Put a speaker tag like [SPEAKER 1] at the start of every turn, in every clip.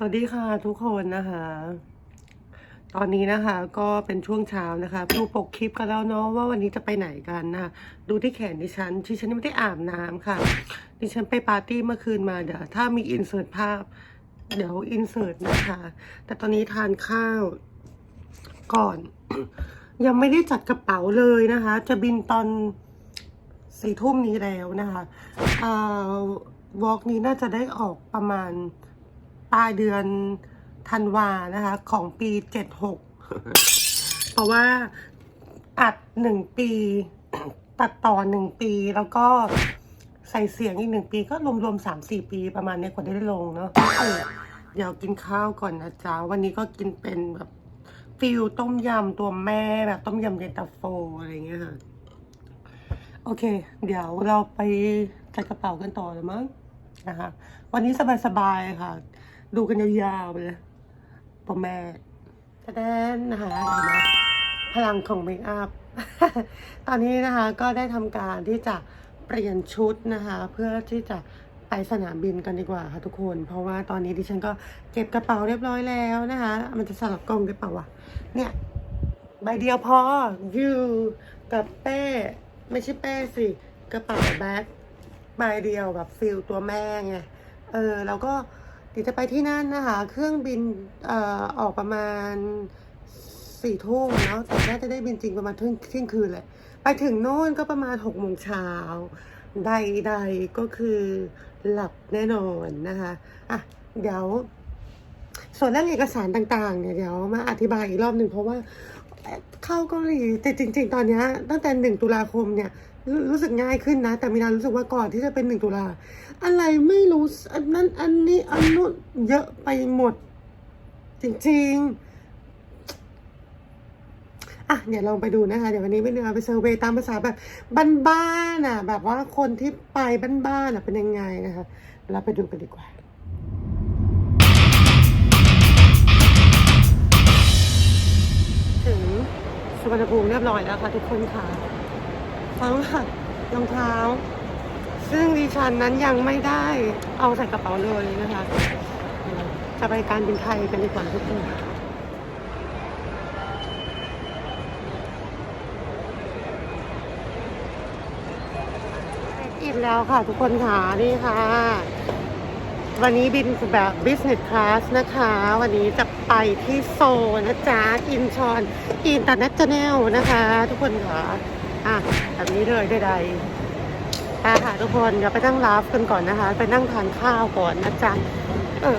[SPEAKER 1] สวัสดีค่ะทุกคนนะคะ ตอนนี้นะคะ ก็เป็นช่วงเช้านะคะดูปกคลิปกันแล้วเนาะว่าวันนี้จะไปไหนกันนะคะดูที่แขนดิฉันที่ฉันไม่ได้อาบน้ำค่ะ ดิฉันไปปาร์ตี้เมื่อคืนมาเดี๋ยวถ้ามีอินเสิร์ตภาพ เดี๋ยวอินเสิร์ตนะคะ แต่ตอนนี้ทานข้าวก่อน ยังไม่ได้จัดกระเป๋าเลยนะคะ จะบินตอนสี่ทุ่มนี้แล้วนะคะอ่าวอล์กนี้น่าจะได้ออกประมาณ ปลายเดือนธันวานะคะ ของปีเจ็ดหกเพราะว่าอัดหนึ่งปี ตัดต่อหนึ่งปีแล้วก็ใส่เสียงอีกหนึ่งปีก็รวมๆสามสี่ปีประมาณเนี้ยกว่าได้ลงเนาะเออเดี๋ยวกินข้าวก่อนนะจ๊ะ วันนี้ก็กินเป็นแบบฟิลต้มยำตัวแม่แบบต้มยำเย็นตาโฟอะไรอย่างเงี้ยค่ะ โอเค เดี๋ยวเราไปจัดกระเป๋ากันต่อเลยมั้งนะคะ วันนี้สบายๆค่ะ ดูกันยาวๆไปเลยปอแม่แสดงนะคะนไหมพลังของเมคอัพ ตอนนี้นะคะก็ได้ทำการที่จะเปลี่ยนชุดนะคะ เพื่อที่จะไปสนามบินกันดีกว่าค่ะทุกคน เพราะว่าตอนนี้ดิฉันก็เก็บกระเป๋าเรียบร้อยแล้วนะคะ มันจะสลับกล้องได้เปล่าวะเนี่ยใบเดียวพอยูกับเป้ไม่ใช่เป้สิกระเป๋าแบ็คใบเดียวแบบฟิลตัวแม่ไงเออแล้วก็ ดี๋ยวจะไปที่นั่นนะคะ เครื่องบินเอ่อออกประมาณสี่ทุ่มเนาะแต่น่าจะได้บินจริงประมาณเที่ยงคืนแหละไปถึงโน่นก็ประมาณหกโมงเช้าใดๆก็คือหลับแน่นอนนะคะอะเดี๋ยว ส่วนเรื่องเอกสารต่างๆ เนี่ยเดี๋ยวมาอธิบายอีกรอบหนึ่งเพราะว่าเข้าเกาหลีแต่จริง ๆ ตอนนี้ตั้งแต่หนึ่งตุลาคมเนี่ย รู้สึกง่ายขึ้นนะ แต่มีนารู้สึกว่าก่อนที่จะเป็นหนึ่งตุลาอะไรไม่รู้อันนั้นอันนี้อันนู้นเยอะไปหมด จริงๆ อะเดี๋ยวลองไปดูนะคะ เดี๋ยววันนี้ไม่เนื้อไปเซอร์เวยตามภาษาแบบบ้านๆอะ แบบว่าคนที่ไปบ้านๆอะเป็นยังไงนะคะ เราไปดูกันดีกว่าถึงสุวรรณภูมิเรียบร้อยแล้วค่ะทุกคนค่ะ ฟังค่ะรองเท้า ซึ่งดิฉันนั้นยังไม่ได้เอาใส่กระเป๋าเลยนะคะ จะไปการบินไทยกันดีกว่าทุกคนอินแล้วค่ะทุกคนค่ะนี่ค่ะ วันนี้บินแบบ business class นะคะ วันนี้จะไปที่โซนะจ๊ะอินชอนอินตาเนชั่นแนลนะคะ ทุกคนค่ะ อะแบบนี้เลยไดๆอะค่ะทุกคนเดี๋ยวไปนั่งรับกันก่อนนะคะ ไปนั่งทานข้าวก่อนนะจ๊ะเออ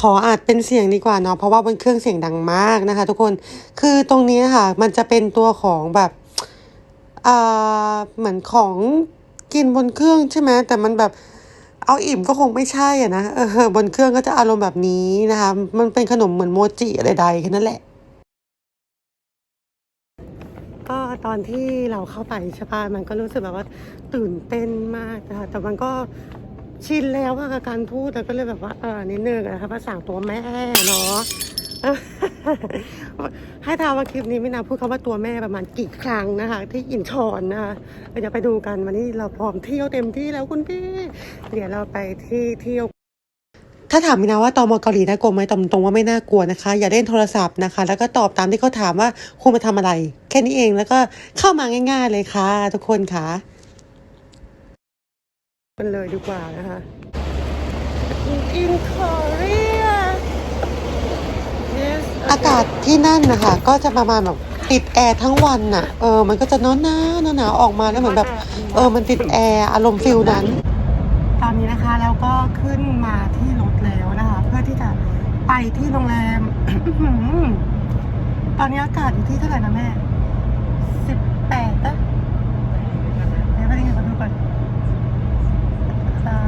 [SPEAKER 1] ขออัดเป็นเสียงดีกว่าเนาะเพราะว่าบนเครื่องเสียงดังมากนะคะ ทุกคนคือตรงนี้ค่ะ มันจะเป็นตัวของแบบเอ่อเหมือนของกินบนเครื่องใช่ไหมแต่มันแบบเอาอิ่มก็คงไม่ใช่อะนะเออบนเครื่องก็จะอารมณ์แบบนี้นะคะ มันเป็นขนมเหมือนโมจิอะไรใดแค่นั้นแหละก็ตอนที่เราเข้าไปใช่ปะมันก็รู้สึกแบบว่าตื่นเต้นมากนะคะแต่มันก็ ชินแล้วอะกับการพูดแล้วก็เลยแบบว่าเออนิดนึงนะคะภาษาตัวแม่เนาะให้ทาว่าคลิปนี้ไม่นาพูดคำว่าตัวแม่ประมาณกี่ครั้งนะคะ ที่อินชอนนะคะเดี๋ยวไปดูกันวันนี้เราพร้อมเที่ยวเต็มที่แล้วคุณพี่ เดี๋ยวเราไปที่เที่ยวถ้าถามมินาว่าตอมอเกาหลีน่ากลัวไหมตอบตรงว่าไม่น่ากลัวนะคะ อย่าเล่นโทรศัพท์นะคะ แล้วก็ตอบตามที่เขาถามว่าคุณมาทำอะไร แค่นี้เองแล้วก็เข้ามาง่าย ๆ เลยค่ะ ทุกคนค่ะ กันเลยดีกว่านะคะอินคอเรียอากาศที่นั่นนะคะก็จะประมาณแบบติดแอร์ทั้งวันน่ะ เออ มันก็จะหนาวหนาวหนาวๆออกมาแล้วเหมือนแบบ เออ มันติดแอร์อารมณ์ฟิลนั้น ตอนนี้นะคะแล้วก็ขึ้นมาที่รถแล้วนะคะ เพื่อที่จะไปที่โรงแรม ตอนนี้อากาศอยู่ที่เท่าไหร่นะแม่สิบแปดนะเดี๋ยวไปดูก่อนอ่า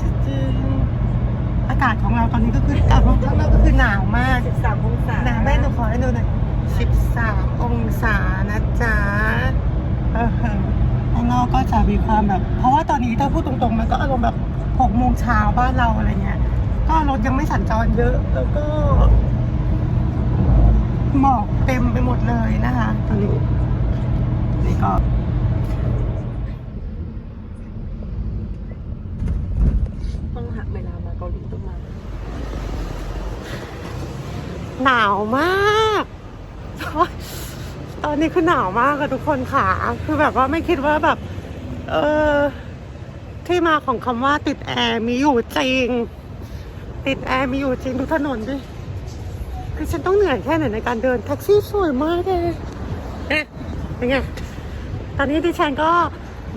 [SPEAKER 1] จริงๆากาศของเราตอนนี้ก็คืออากาศข้างนอกก็คือหนาวมาก
[SPEAKER 2] 13องศา
[SPEAKER 1] หนาวแม่หนูขอให้ดูหน่อย13 องศานะจ๊ะเออข้างนอกก็จะมีความแบบ เพราะว่าตอนนี้ถ้าพูดตรงๆ มันก็อารมณ์แบบ6โมงเช้าบ้านเราอะไรเงี้ย ก็รถยังไม่สัญจรเยอะ แล้วก็หมอกเต็มไปหมดเลยนะคะตอนนี้นี่ก็
[SPEAKER 2] ต้องหักเวลามาเกาหลีต้องมา
[SPEAKER 1] หนาวมาก ตอนนี้คือหนาวมากอะทุกคนค่ะ คือแบบว่าไม่คิดว่าแบบ เออที่มาของคำว่าติดแอร์มีอยู่จริง ติดแอร์มีอยู่จริงดูถนนดิคือฉันต้องเหนื่อยแค่ไหนในการเดินแท็กซี่สวยมากเลยเอ๊ะเป็นไงตอนนี้ดิฉันก็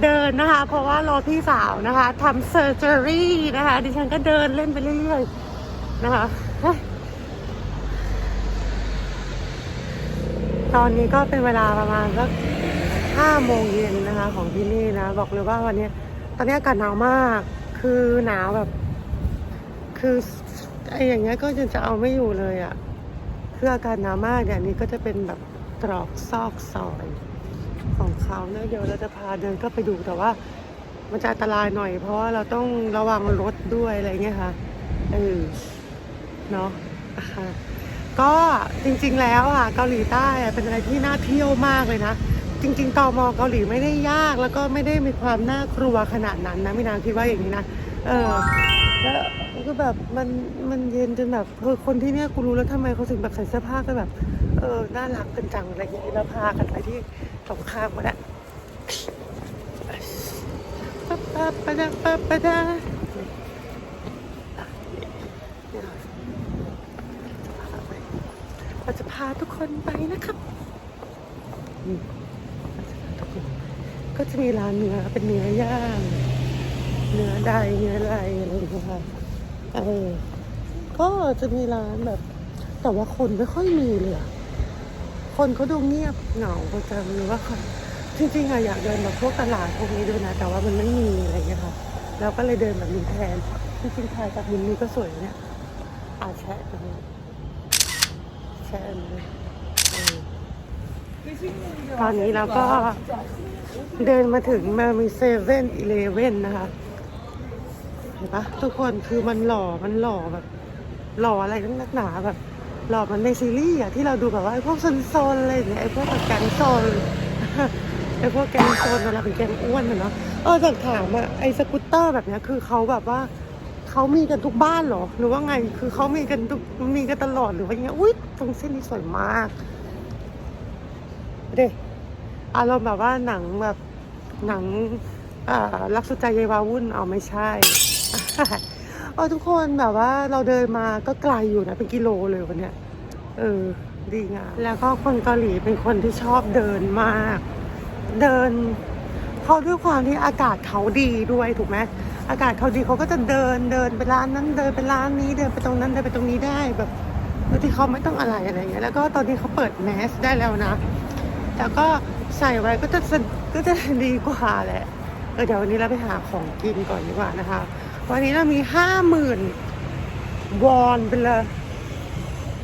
[SPEAKER 1] เดินนะคะ เพราะว่ารอพี่สาวนะคะทำเซอร์เจอรี่นะคะ ดิฉันก็เดินเล่นไปเรื่อยๆนะคะเฮ้ย ตอนนี้ก็เป็นเวลาประมาณสักห้าโมงเย็นนะคะของที่นี่นะ บอกเลยว่าวันนี้ ตอนนี้อากาศหนาวมาก คือหนาวแบบ คือไออย่างเงี้ยก็จะจะเอาไม่อยู่เลยอะ่ะคืออากาศหนาวมากเนี่ยนี้ก็จะเป็นแบบตรอกซอกซอยของเขาเนี่ยเดี๋ยวเราจะพาเดินก็ไปดูแต่ว่า มันจะอันตรายหน่อย เพราะว่าเราต้องระวังรถด้วยอะไรเงี้ยค่ะเออเนาะอะ ก็จริงๆแล้วอะเกาหลีใต้อะเป็นอะไรที่น่าเที่ยวมากเลยนะ จริงๆตอมเกาหลีไม่ได้ยากแล้วก็ไม่ได้มีความน่ากลัวขนาดนั้นนะมินางคิดว่าอย่างนี้นะเออแล้วก็แบบมันมันเย็นจนแบบเออคนที่เนี่ยกูรู้แล้วทำไมเขาถึงแบบใส่เสื้อผ้ากันแบบเออน่ารักกันจังอะไรอย่างนี้แล้วพากันไปที่ตรงข้ามก็ได้ปะปะปะดาปะปะดา เราจะพาทุกคนไปนะครับก็จะมีร้านเนื้อเป็นเนื้อย่างเนื้อใดเนื้ออะไรอะไรอย่างเงี้ยค่ะเออก็จะมีร้านแบบ แต่ว่าคนไม่ค่อยมีเลยอะคนเขาดูเงียบเหงาเขาจังหรือว่าจริงๆอะอยากเดินแบบพวกตลาดพวกนี้ด้วยนะ แต่ว่ามันไม่มีอะไรอย่างเงี้ยค่ะเราก็เลยเดินแบบนี้แทนจริงๆถ่ายจากมุมนี้ก็สวยเนี่ยอาแชะตรงนี้ แชะอันนี้เออตอนนี้เราก็เดินมาถึงมามีเซเว่นอีเลเว่นนะคะ เห็นปะทุกคนคือมันหล่อมันหล่อแบบ หล่ออะไรนักหนาแบบ หล่อมันในซีรีส์อะที่เราดูแบบว่าไอ้พวกโซนๆอะไรอย่างเงี้ยไอ้พวกแบบแก๊งโซนไอ้พวกแก๊งโซนเวลาเป็นแก๊งอ้วนอะเนาะเออจากถามอะไอ้สกูตเตอร์แบบเนี้ยคือเขาแบบว่า เขามีกันทุกบ้านเหรอ หรือว่าไง คือเขามีกันทุกมีกันตลอดหรือว่ายังไงอุ้ยตรงเส้นนี้สวยมากเด็อารมณ์แบบว่าหนังแบบหนังอ่ารักสุดใจเยวาวุ่นเอาไม่ใช่เออทุกคนแบบว่าเราเดินมาก็ไกลอยู่นะเป็นกิโลเลยวันเนี้ยเออดีงามแล้วก็คนเกาหลีเป็นคนที่ชอบเดินมาก เดินเขาะด้วยความที่อากาศเขาดีด้วยถูกไหม อากาศเขาดีเขาก็จะเดินเดินไปร้านนั้นเดินไปร้านนี้เดินไปตรงนั้นเดินไปตรงนี้ได้แบบโดยที่เขาไม่ต้องอะไรอะไรอย่างเงี้ยแล้วก็ตอนนี้เขาเปิดแมสได้แล้วนะแต่ก็ใส่ไว้ก็จะสะก็จะดีกว่าแหละเออเดี๋ยววันนี้เราไปหาของกินก่อนดีกว่านะคะ วันนี้เรามีห้าหมื่นวอนไปเลย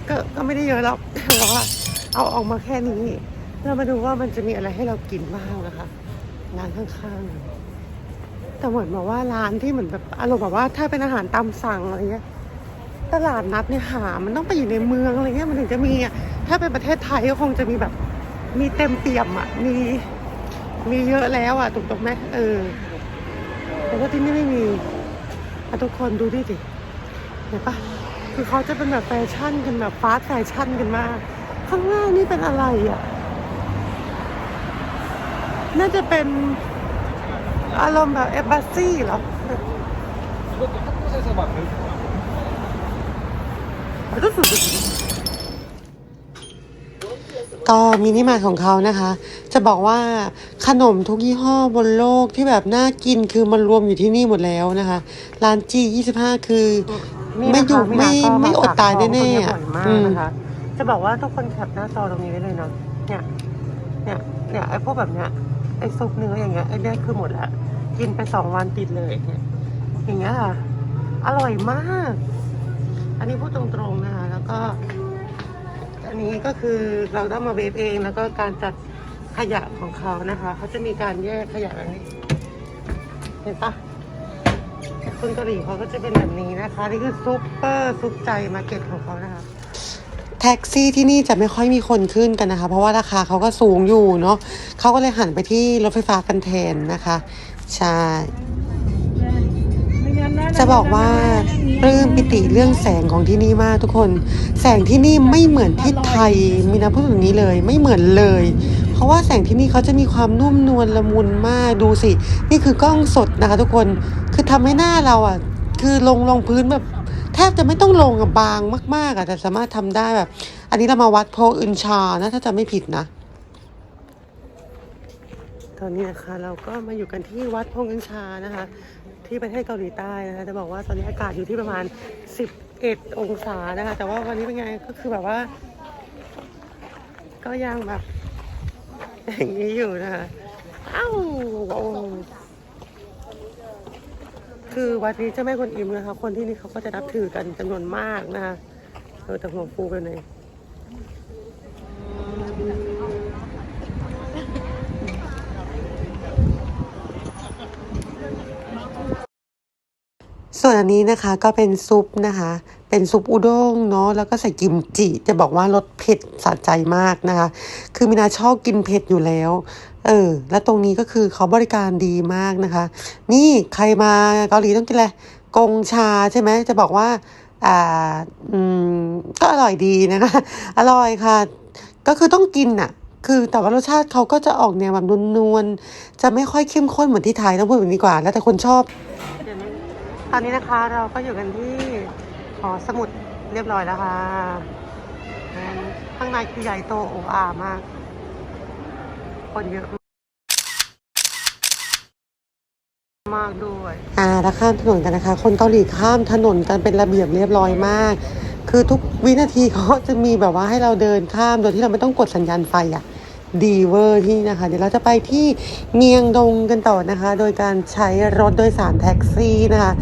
[SPEAKER 1] ก็ก็ไม่ได้เยอะหรอกแต่ว่าเอาออกมาแค่นี้ เรามาดูว่ามันจะมีอะไรให้เรากินบ้างนะคะร้านข้างๆ แต่เหมือนแบบว่าร้านที่เหมือนแบบอารมณ์แบบว่าถ้าเป็นอาหารตามสั่งอะไรเงี้ยตลาดนัดเนี่ยหา มันต้องไปอยู่ในเมืองอะไรเงี้ยมันถึงจะมีอะถ้าเป็นประเทศไทยก็คงจะมีแบบมีเต็มเปี่ยมอะมีมีเยอะแล้วอะถูกต้องไหมเออแต่ว่าที่นี่ไม่มีอะทุกคนดูดิสิเห็นปะคือเขาจะเป็นแบบแฟชั่นกันแบบฟาสแฟชั่นกันมากข้างหน้านี่เป็นอะไรอะน่าจะเป็น อารมณ์แบบเอบัสซี่เหรอ
[SPEAKER 3] 이것도 한 곳에서 막 배울
[SPEAKER 1] ก็มินิมาร์ทของเขานะคะ จะบอกว่าขนมทุกยี่ห้อบนโลกที่แบบน่ากินคือมันรวมอยู่ที่นี่หมดแล้วนะคะ ร้านจี25 คือ ไม่อยู่ไม่ไม่อดตายแน่ๆอ่ะอืม จะบอกว่าทุกคนแคปหน้าจอตรงนี้ได้เลยเนาะเนี่ย เนี่ย เนี่ยไอ้พวกแบบเนี้ย ไ อ้ซุปเนื้ออย่างเงี้ยไอ้เนี่ยคือหมดละกินไปสองวันติดเลยอย่างเงี้ยค่ะอร่อยมาก อันนี้พูดตรงๆนะคะแล้วก็ อันนี้ก็คือเราต้องมาเวฟเองแล้วก็การจัดขยะของเขานะคะ เขาจะมีการแยกขยะแบบนี้ เห็นปะคนเกาหลีเขาก็จะเป็นแบบนี้นะคะ นี่คือซุปเปอร์ซุปใจมาเก็ตของเขานะคะ แท็กซี่ที่นี่จะไม่ค่อยมีคนขึ้นกันนะคะ เพราะว่าราคาเขาก็สูงอยู่เนาะเขาก็เลยหันไปที่รถไฟฟ้ากันแทนนะคะ ใช่จะบอกว่าปลื้มปิติเรื่องแสงของที่นี่มากทุกคน แสงที่นี่ไม่เหมือนที่ไทยมีนะพูดอย่างนี้เลยไม่เหมือนเลย เพราะว่าแสงที่นี่เขาจะมีความนุ่มนวลละมุนมากดูสิ นี่คือกล้องสดนะคะ ทุกคนคือทำให้หน้าเราอะ คือลงลงพื้นแบบ แทบจะไม่ต้องลงบางมากๆอะแต่สามารถทำได้แบบ อันนี้เรามาวัดโพอึนชานะ ถ้าจะไม่ผิดนะ ตอนนี้นะคะ เราก็มาอยู่กันที่วัดโพงกัญชานะคะ ที่ประเทศเกาหลีใต้นะคะจะบอกว่าตอนนี้อากาศอยู่ที่ประมาณ 11 องศานะคะ แต่ว่าวันนี้เป็นไงก็คือแบบว่า ก็ยังแบบอย่างนี้อยู่นะคะอ้าวโอ้ คือวัดนี้เจ้าแม่กวนอิมนะคะคนที่นี่เขาก็จะนับถือกันจำนวนมากนะคะเออแต่หัวฟูไปเลยส่วนอันนี้นะคะก็เป็นซุปนะคะ เป็นซุปอุด้งเนาะแล้วก็ใส่กิมจิ จะบอกว่ารสเผ็ดสะใจมากนะคะ คือมินาชอบกินเผ็ดอยู่แล้ว เออ แล้วตรงนี้ก็คือเขาบริการดีมากนะคะ นี่ใครมาเกาหลีต้องกินอะไรกงชาใช่ไหมจะบอกว่า อ่า อืม ก็อร่อยดีนะคะ อร่อยค่ะ ก็คือต้องกินน่ะคือแต่ว่ารสชาติเขาก็จะออกแนวแบบนวลๆ จะไม่ค่อยเข้มข้นเหมือนที่ไทยต้องพูดแบบนี้กว่า แล้วแต่คนชอบ ตอนนี้นะคะเราก็อยู่กันที่หอสมุดเรียบร้อยแล้วค่ะ ข้างในคือใหญ่โตโอ้อามาก คนเยอะมากด้วยอ่าแล้วข้ามถนนกันนะคะ คนเกาหลีข้ามถนนกันเป็นระเบียบเรียบร้อยมาก คือทุกวินาทีเขาจะมีแบบว่าให้เราเดินข้ามโดยที่เราไม่ต้องกดสัญญาณไฟอะดีเวอร์ที่นะคะ เดี๋ยวเราจะไปที่เมียงดงกันต่อนะคะ โดยการใช้รถโดยสารแท็กซี่นะคะ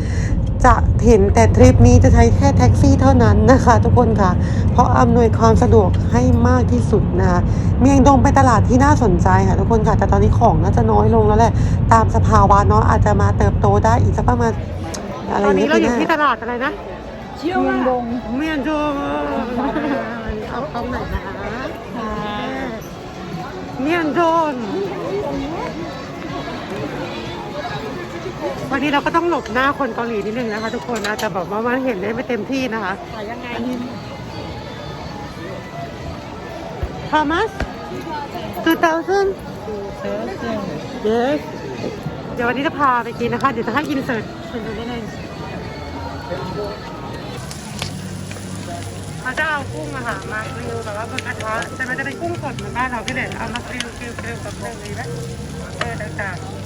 [SPEAKER 1] จะเห็นแต่ทริปนี้จะใช้แค่แท็กซี่เท่านั้นนะคะ ทุกคนค่ะ เพราะอำนวยความสะดวกให้มากที่สุดนะคะเมียงดงเป็นตลาดที่น่าสนใจค่ะทุกคนค่ะ แต่ตอนนี้ของน่าจะน้อยลงแล้วแหละ ตามสภาวะเนาะอาจจะมาเติบโตได้อีกสักประมาณอะไร
[SPEAKER 2] ตอนนี้เราอยู่
[SPEAKER 1] ปีห
[SPEAKER 2] ที่ตลาดอะไรนะ
[SPEAKER 3] เชี่ยวเมืองดง
[SPEAKER 1] เมียงดงเอาเอาไหนอยนะเมียงดง วันนี้เราก็ต้องหลบหน้าคนเกาหลีนิดนึงนะคะ ทุกคนอาจจะแบบว่ามันเห็นได้ไม่เต็มที่นะคะ
[SPEAKER 2] ขายยังไง
[SPEAKER 1] How much? Two thousand? Yes. เดี๋ยววันนี้จะพาไปกินนะคะ เดี๋ยวจะให้อินเสิร์ตคุณดูได้เลยเขาจะเอากุ้งอะค่ะมากริลแบบว่าบนกระทะแต่มันจะเป็นกุ้งสดเหมือนบ้านเราที่เด็ดเอามากริลกริลกริลกับเรื่องนี้นะเออต่างๆ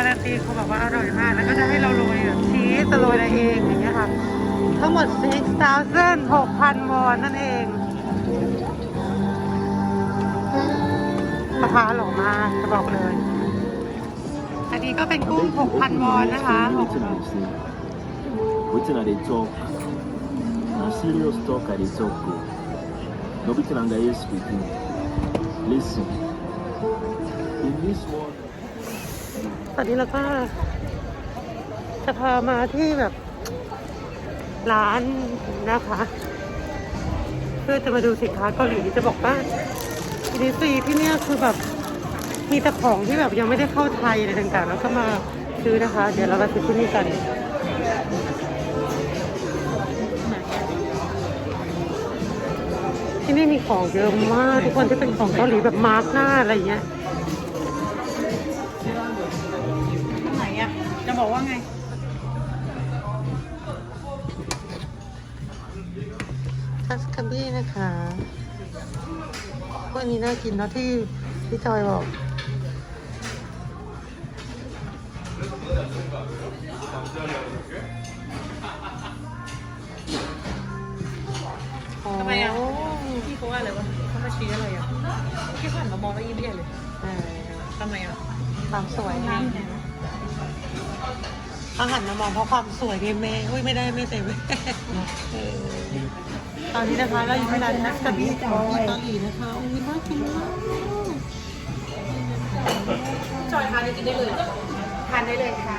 [SPEAKER 1] การันตีเขาบอกว่าอร่อยมาก แล้วก็จะให้เราโรยแบบชีสจะโรยอะไรเองอย่างเงี้ยค่ะ ทั้งหมด6,000 6,000 วอนนั่นเองราคาหล่อมากจะบอกเลย อันนี้ก็เป็นกุ้ง 6,000 วอนนะคะ6,000
[SPEAKER 4] Whitney talk. Na serious talk I dey talk o. No be till I speaking. Listen. In this world.
[SPEAKER 1] ตอนนี้เราก็จะพามาที่แบบ ร้านนะคะ เพื่อจะมาดูสินค้าเกาหลีจะบอกว่าดีซีที่เนี่ยคือแบบมีแต่ของที่แบบยังไม่ได้เข้าไทยอะไรต่างๆ แล้วก็มาซื้อนะคะ เดี๋ยวเรามาซื้อที่นี่กันที่นี่มีของเยอะมากทุกคนที่เป็นของเกาหลีแบบมาร์กหน้าอะไรอย่างเงี้ย
[SPEAKER 2] นะ
[SPEAKER 1] คะพวกนี้น่ากินเนอะที่พี่จอยบอก
[SPEAKER 2] ทำไมอะพี่เขาว่าอะไรวะเขามาชี้อะไรอะพี่ผ่านมามองแล้วยิ้มใหญ่เลย
[SPEAKER 1] เออ
[SPEAKER 2] ทำไมอะ
[SPEAKER 1] ความสวยนะเขาหันมามองเพราะความสวยไงแม่อุ้ยไม่ได้ไม่ใส่แม่เออ ตอนนี้นะคะเราอยู่ที่ร้านนักสบีของที่เกาหลีนะคะอุ้ยน่ากินมาก
[SPEAKER 2] จอยทานกินได้เลย
[SPEAKER 1] ทานได้เลยค่ะ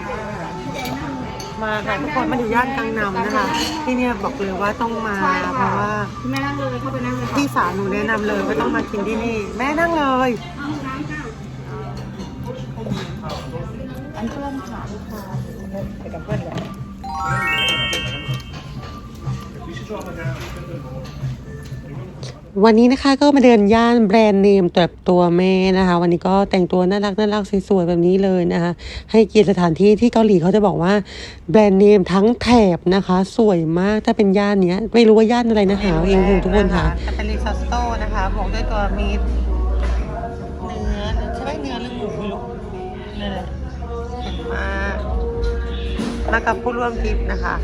[SPEAKER 1] มาค่ะทุกคนมาอยู่ย่านกังนำนะคะ ที่เนี่ยบอกเลยว่าต้องมาเพราะว่า
[SPEAKER 5] แม่นั่งเลยเข้าไปนั่งเลยค่ะ
[SPEAKER 1] พี่สาวหนูแนะนำเลยว่าต้องมากินที่นี่ แม่นั่งเลย
[SPEAKER 5] อันเพื่อนค่ะลูกค้า
[SPEAKER 1] ไปกับเพื่อนเลย วันนี้นะคะก็มาเดินย่านแบรนด์เนมแบบตัวแม่นะคะ วันนี้ก็แต่งตัวน่ารักน่ารักสวยๆแบบนี้เลยนะคะ ให้เกียรติสถานที่ที่เกาหลีเขาจะบอกว่าแบรนด์เนมทั้งแถบนะคะ สวยมากถ้าเป็นย่านเนี้ย ไม่รู้ว่าย่านอะไรนะหาเองทุกคนค่ะจะเป็นรีซอสโต้นะคะบวกด้วยตัวมีดเนื้อใช่ไหมเนื้อหรือหมูไม่รู้นั่นและเห็นมากมากับผู้ร่วมทริปนะคะ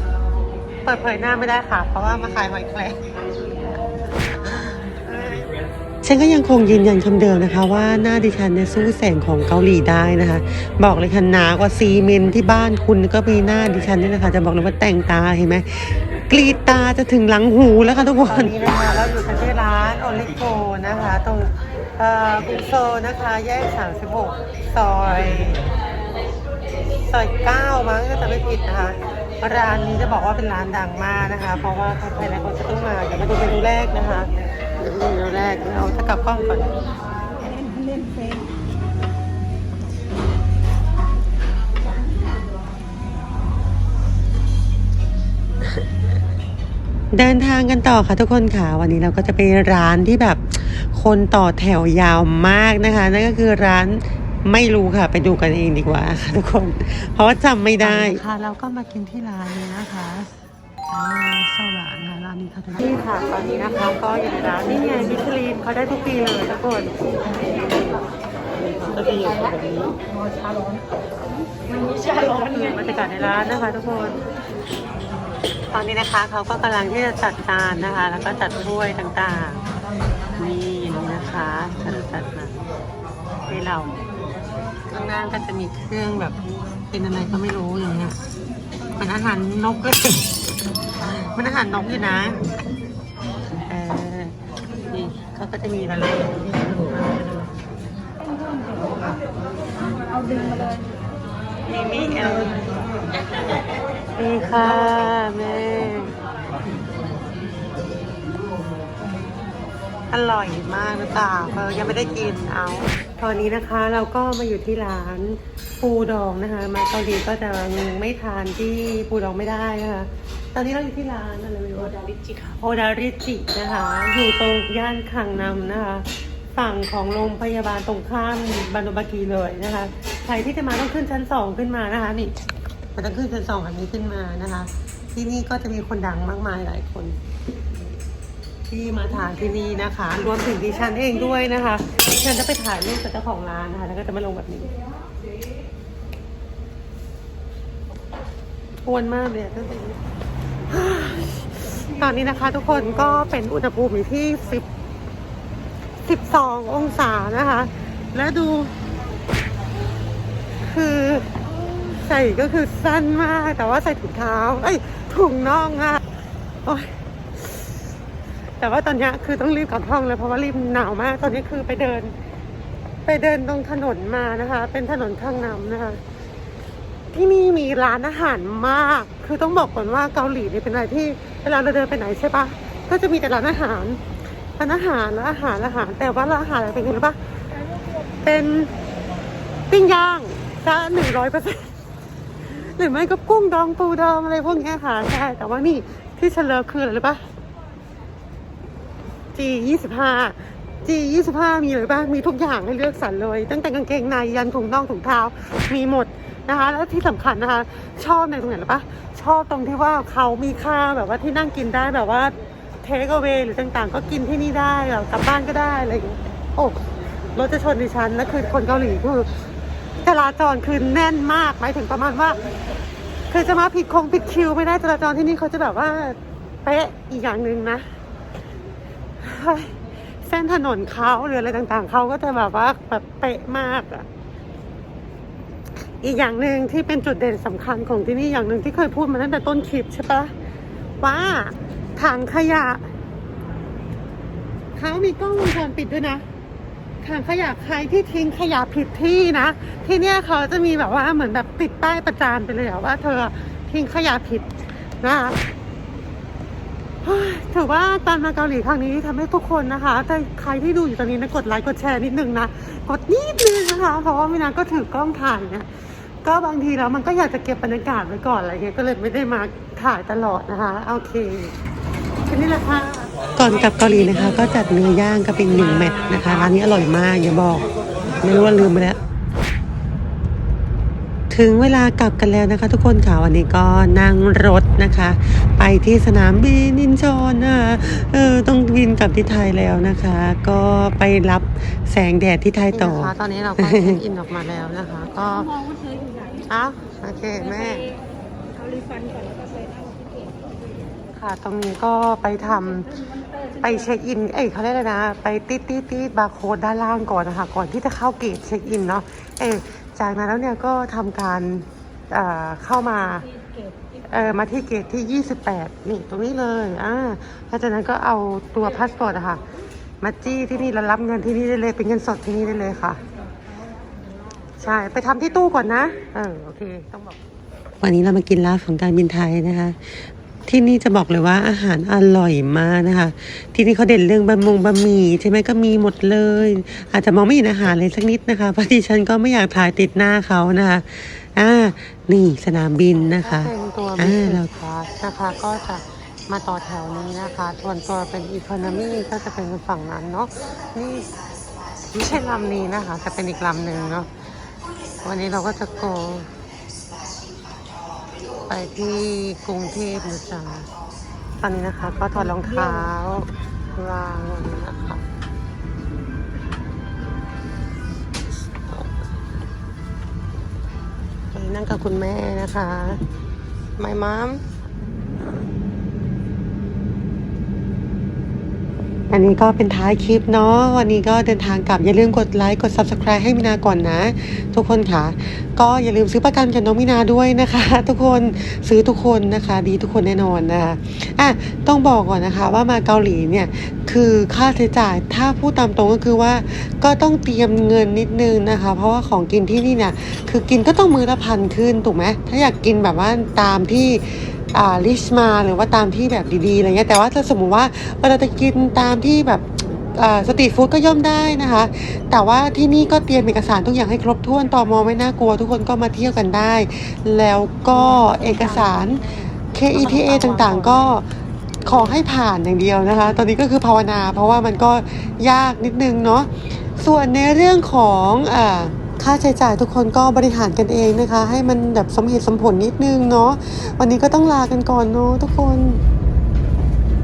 [SPEAKER 1] เปิดเผยหน้าไม่ได้ค่ะ เพราะว่ามาขายหอยแครงฉันก็ยังคงยืนยันคำเดิมนะคะ ว่าหน้าดิฉันเนี่ยสู้แสงของเกาหลีได้นะคะ บอกเลยค่ะหนากว่าซีเมนต์ที่บ้านคุณก็มีหน้าดิฉันนี่นะคะ จะบอกเลยว่าแต่งตาเห็นไหมกรีดตาจะถึงหลังหูแล้วค่ะทุกคนตอนนี้นะคะเราอยู่กันที่ร้านโอลิโกนะคะ ตรงเอ่อกรุงโซลนะคะ แยก 36 ซอยซ อย9มั้งถ้าจะไม่ผิดนะคะร้านนี้จะบอกว่าเป็นร้านดังมากนะคะ เพราะว่าใครหลายคนจะต้องมาเดี๋ยวมาดูเมนูแรกนะคะเมนูแรกเราจะกลับกล้องก่อน
[SPEAKER 5] เล่นเฟซ
[SPEAKER 1] เดินทางกันต่อค่ะทุกคนค่ะ วันนี้เราก็จะไปร้านที่แบบคนต่อแถวยาวมากนะคะ นั่นก็คือร้าน ไม่รู้ค่ะ ไปดูกันเองดีกว่าค่ะทุกคน เพราะว่าจำไม่ได้ค่ะ เราก็มากินที่ร้านนี้นะคะอ่าสวรรค์ค่ะร้านนี้ค่ะทุกคนนี่ค่ะตอนนี้นะคะก็อยู่ในร้านนี่ไงมิชลินเขาได้ทุกปีเลยทุกคนก็จะอยู่แบบนี้
[SPEAKER 2] ชาร้อน
[SPEAKER 1] ใช่ก็คือบรรยากาศในร้านนะคะทุกคนตอนนี้นะคะเขาก็กำลังที่จะจัดจานนะคะ แล้วก็จัดถ้วยต่างๆนี่อย่างนี้นะคะจัดจัดมาให้เราข้างหน้าก็จะมีเครื่องแบบ เป็นอะไรก็ไม่รู้อย่างเงี้ยมันอาหารนกเลยมันอาหารนกอยู่นะเออนี่เขาก็จะมีอะไร
[SPEAKER 5] เอาดึงมาเลย
[SPEAKER 1] มีมีเอลนี่ค่ะแม่อร่อยมากนะจ๊ะเออยังไม่ได้กินเอา ตอนนี้นะคะเราก็มาอยู่ที่ร้านปูดองนะคะ มาเกาหลีก็จะไม่ทานที่ปูดองไม่ได้นะคะ ตอนนี้เราอยู่ที่ร้านอะไรไม่รู้
[SPEAKER 2] ดาริจิค่ะ
[SPEAKER 1] โอดาริจินะคะ อยู่ตรงย่านคังนำนะคะ ฝั่งของโรงพยาบาลตรงข้ามบานุบากีเลยนะคะ ใครที่จะมาต้องขึ้นชั้นสองขึ้นมานะคะนี่มันต้องขึ้นชั้นสองอันนี้ขึ้นมานะคะ ที่นี่ก็จะมีคนดังมากมายหลายคน ที่มาทานที่นี่นะคะ รวมถึงดิฉันเองด้วยนะคะดิฉันจะไปถ่ายรูปกับเจ้าของร้านนะคะ แล้วก็จะมาลงแบบนี้อ้วนมากเลยตั้งแต่นี้ตอนนี้นะคะ ทุกคนก็เป็นอุณหภูมิอยู่ที่สิบสิบสององศานะคะ แล้วดู คือใส่ก็คือสั้นมาก แต่ว่าใส่ถุงเท้า เอ้ยถุงน่องอะโอ้ย แต่ว่าตอนนี้คือต้องรีบกลับห้องเลยเพราะว่ารีบหนาวมาก ตอนนี้คือไปเดิน ไปเดินตรงถนนมานะคะ เป็นถนนข้างน้ำนะคะ ที่นี่มีร้านอาหารมาก คือต้องบอกก่อนว่าเกาหลีนี่เป็นอะไรที่เวลาเราเดินไปไหนใช่ปะก็จะมีแต่ร้านอาหารร้านอาหารแล้วอาหารอาหาร แต่ว่าร้านอาหารอะไรเป็นไงรู้ปะเป็นปิ้งย่างจะหนึ่งร้อยเปอร์เซ็นต์หรือไม่ก็กุ้งดองปูดองอะไรพวกนี้ค่ะใช่แต่ว่านี่ที่เฉลิมคืออะไรรู้ปะ G ยี่สิบห้า G ยี่สิบห้ามีเลยป่ะมีทุกอย่างให้เลือกสรรเลย ตั้งแต่กางเกงในยันถุงน่องถุงเท้ามีหมดนะคะ แล้วที่สำคัญนะคะ ชอบในตรงไหนหรือปะชอบตรงที่ว่าเขามีค่าแบบว่าที่นั่งกินได้แบบว่าเทคเอา a y หรือต่างๆ ก็กินที่นี่ได้แบบกลับบ้านก็ได้อะไรอย่างเงี้ยโอ้รถจะชนดิฉันแล้วคือคนเกาหลีคือจราจรคือแน่นมากหมายถึงประมาณว่า คือจะมาผิดคงผิดคิว ไม่ได้จราจรที่นี่เขาจะแบบว่าเป๊ะอีกอย่างหนึ่งนะ เส้นถนนเขาหรืออะไรต่างๆเขาก็จะแบบว่าแบบเป๊ะมากอะ
[SPEAKER 5] อีกอย่างหนึ่งที่เป็นจุดเด่นสำคัญของที่นี่อย่างหนึ่งที่เคยพูดมาตั้งแต่ต้นคลิปใช่ปะว่าถังขยะเขามีกล้องวงจรปิดด้วยนะถังขยะใครที่ทิ้งขยะผิดที่นะที่เนี่ยเขาจะมีแบบว่าเหมือนแบบติดป้ายประจานไปเลยว่าเธอทิ้งขยะผิดนะคะ ถือว่าการมาเกาหลีครั้งนี้ทำให้ทุกคนนะคะแต่ใครที่ดูอยู่ตอนนี้นะกดไลค์กดแชร์นิดนึงนะกดนิดนึงนะคะ เพราะว่ามินาก็ถือกล้องถ่ายเนี่ยก็บางทีแล้วมันก็อยากจะเก็บบรรยากาศไว้ก่อนอะไรเงี้ยก็เลยไม่ได้มาถ่ายตลอดนะคะโอเคแค่นี้แหละค่ะก่อนกลับเกาหลีนะคะ ก็จัดเนื้อย่างกับอีกหนึ่งแมทนะคะร้านนี้อร่อยมากอย่าบอกไม่รู้ว่าลืมไปแล้วถึงเวลากลับกันแล้วนะคะ ทุกคนค่ะวันนี้ก็นั่งรถนะคะ ไปที่สนามบินอินชอนนะคะเออต้องบินกลับที่ไทยแล้วนะคะ ก็ไปรับแสงแดดที่ไทยต่อตอนนี้เราก็เช็คอินออกมาแล้วนะคะ ก็
[SPEAKER 2] มองว่าเธออยู่ไหน
[SPEAKER 5] อ้าวโอเคแม่
[SPEAKER 2] เอารีฟันก่อนแล้วก็ไปนั่งที่เกต
[SPEAKER 5] ค่ะ ตรงนี้ก็ไปทำไปเช็คอิน เอ้ยเขาเรียกอะไรนะ ไปติดติดติดบาร์โค้ดด้านล่างก่อนนะคะ ก่อนที่จะเข้าเกตเช็คอินเนาะ เอยจากนั้นแล้วเนี่ยก็ทำการเอ่อเข้ามา
[SPEAKER 2] ที่ เอ
[SPEAKER 5] อมาที่เกตที่ 28 นี่ตรงนี้เลยอ่าหลังจากนั้นก็เอาตัวพาสปอร์ตอะค่ะ มาจี้ที่นี่แล้วรับเงินที่นี่ได้เลย เป็นเงินสดที่นี่ได้เลยค่ะ ใช่ ไปทำที่ตู้ก่อนนะ เออ โอเค ต้องบอกวันนี้เรามากินลาบของการบินไทยนะคะ ที่นี่จะบอกเลยว่าอาหารอร่อยมากนะคะ ที่นี่เขาเด่นเรื่องบะมงบะหมี่ใช่ไหมก็มีหมดเลย อาจจะมองไม่เห็นอาหารเลยสักนิดนะคะเพราะที่ฉันก็ไม่อยากถ่ายติดหน้าเขานะคะอ่านี่สนามบินนะคะเป็นตัวบิสเนสคลาสนะคะก็จะมาต่อแถวนี้นะคะส่วนตัวเป็นอีโคโนมีก็จะเป็นฝั่งนั้นเนาะนี่ไม่ใช่ลำนี้นะคะจะเป็นอีกลำหนึ่งเนาะวันนี้เราก็จะโก ไปที่กรุงเทพนะจ๊ะตอนนี้นะคะ ก็ถอดรองเท้าวางนี้นะคะนั่งกับคุณแม่นะคะ My mom อันนี้ก็เป็นท้ายคลิปเนาะวันนี้ก็เดินทางกลับอย่าลืมกดไลค์กด Subscribe ให้มินาก่อนนะ ทุกคนค่ะ ก็อย่าลืมซื้อประกันกับน้องมินาด้วยนะคะ ทุกคนซื้อทุกคนนะคะ ดีทุกคนแน่นอนนะคะอะต้องบอกก่อนนะคะว่ามาเกาหลีเนี่ยคือค่าใช้จ่ายถ้าพูดตามตรงก็คือว่าก็ต้องเตรียมเงินนิดนึงนะคะ เพราะว่าของกินที่นี่เนี่ยคือกินก็ต้องมือละพันขึ้นถูกไหมถ้าอยากกินแบบว่าตามที่ อ่าลิสต์มาหรือว่าตามที่แบบดีๆอะไรเงี้ยแต่ว่าถ้าสมมุติว่าเวลาจะกินตามที่แบบสตรีทฟู้ดก็ย่อมได้นะคะ แต่ว่าที่นี่ก็เตรียมเอกสารทุกอย่างให้ครบถ้วนตอมอไม่น่ากลัว ทุกคนก็มาเที่ยวกันได้ แล้วก็เอกสาร KETA ต่างๆ ก็ขอให้ผ่านอย่างเดียวนะคะ ตอนนี้ก็คือภาวนา เพราะว่ามันก็ยากนิดนึงเนาะ ส่วนในเรื่องของอา ค่าใช้จ่ายทุกคนก็บริหารกันเองนะคะ ให้มันแบบสมเหตุสมผลนิดนึงเนาะวันนี้ก็ต้องลากันก่อนเนาะทุกคน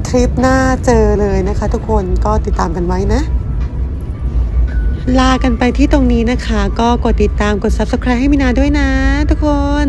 [SPEAKER 5] ทริปหน้าเจอเลยนะคะ ทุกคนก็ติดตามกันไว้นะ ลากันไปที่ตรงนี้นะคะ ก็กดติดตามกด subscribe ให้มินาด้วยนะ ทุกคน